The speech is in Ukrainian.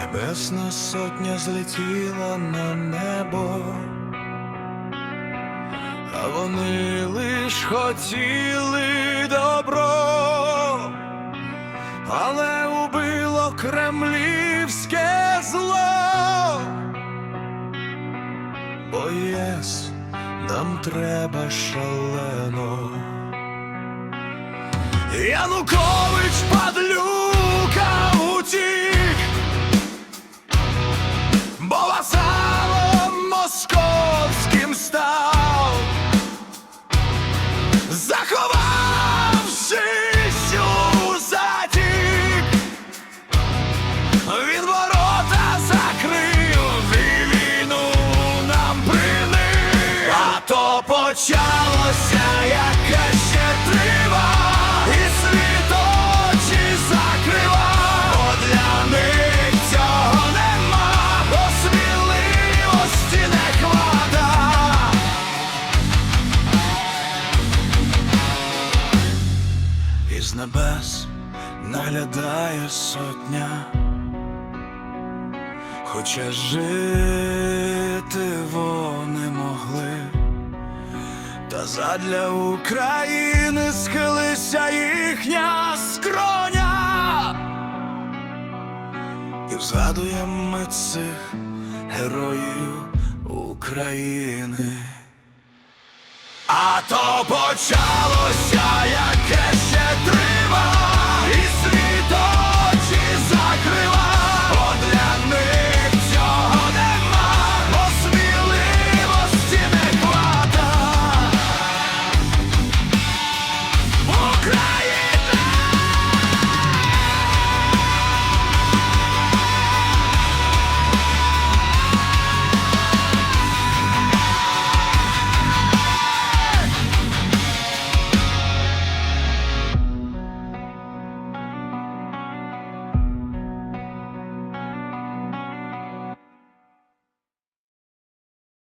Небесна сотня злетіла на небо, а вони лиш хотіли добро, але убило кремлівське зло. Бо єс, нам треба шалено. Янукович падлюка то почалося якась щедрива, і світ очі закрива, бо для них цього нема, бо сміливості не хвата. Із небес наглядає сотня, хоча жити вони могли, та задля України схилися їхня скроня, і згадуємо ми цих героїв України. А то почалося